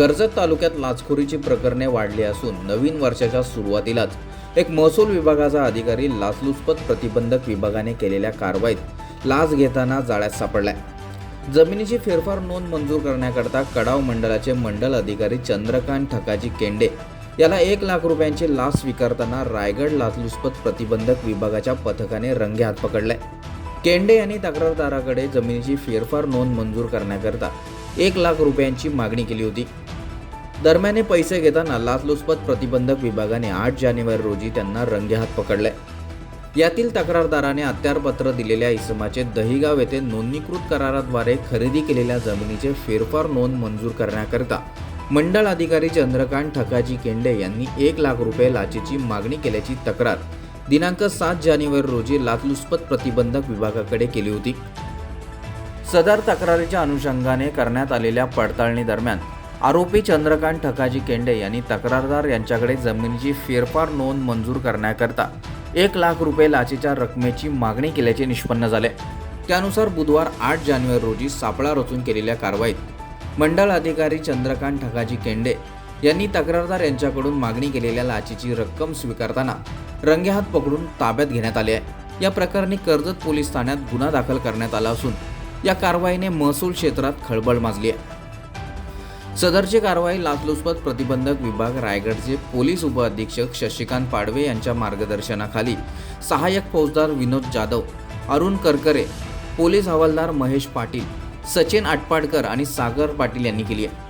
कर्जत तालुक्यात लाचखोरीची प्रकरणे वाढली असून नवीन वर्षाच्या सुरुवातीलाच एक महसूल विभागाचा अधिकारी लाचलुचपत प्रतिबंधक विभागाने केलेल्या कारवाईत लाच घेताना जाळ्यात सापडलाय. जमिनीची फेरफार नोंद मंजूर करण्याकरता कडाव मंडळाचे मंडल अधिकारी चंद्रकांत ठकाजी केंडे याला एक लाख रुपयांची लाच स्वीकारताना रायगड लाचलुचपत प्रतिबंधक विभागाच्या पथकाने रंगेहात पकडलाय. केंडे यांनी तक्रारदाराकडे जमिनीची फेरफार नोंद मंजूर करण्याकरता एक लाख रुपयांची मागणी केली होती. दरम्यान पैसे घेताना लाचलुचपत प्रतिबंधक विभागाने आठ जानेवारी रोजी त्यांना रंगेहात पकडले. यातील तक्रारदाराने अत्यारपत्र दिलेल्या इसमाचे दहिगाव येथे नोंदणीकृत कराराद्वारे खरेदी केलेल्या जमिनीचे फेरफार नोंद मंजूर करण्याकरिता मंडळ अधिकारी चंद्रकांत ठकाजी केंडे यांनी एक लाख रुपये लाचेची मागणी केल्याची तक्रार दिनांक सात जानेवारी रोजी लाचलुचपत प्रतिबंधक विभागाकडे केली होती. सदर तक्रारीच्या अनुषंगाने करण्यात आलेल्या पडताळणी दरम्यान आरोपी चंद्रकांत ठकाजी केंडे यांनी तक्रारदार यांच्याकडे जमिनीची फेरफार नोंद मंजूर करण्याकरता एक लाख रुपये लाचेच्या रकमेची मागणी केल्याचे निष्पन्न झाले. त्यानुसार बुधवार आठ जानेवारी रोजी सापळा रचून केलेल्या कारवाईत मंडळ अधिकारी चंद्रकांत ठकाजी केंडे यांनी तक्रारदार यांच्याकडून मागणी केलेल्या लाचेची रक्कम स्वीकारताना रंगेहात पकडून ताब्यात घेण्यात आले आहे. या प्रकरणी कर्जत पोलीस ठाण्यात गुन्हा दाखल करण्यात आला असून या कारवाईने महसूल क्षेत्रात खळबळ माजली आहे. सदरची कारवाई लाचलुचपत प्रतिबंधक विभाग रायगडचे पोलीस उपअधीक्षक शशिकांत पाडवे यांच्या मार्गदर्शनाखाली सहाय्यक फौजदार विनोद जाधव अरुण करकरे पोलीस हवालदार महेश पाटील सचिन आटपाडकर आणि सागर पाटील यांनी केली आहे.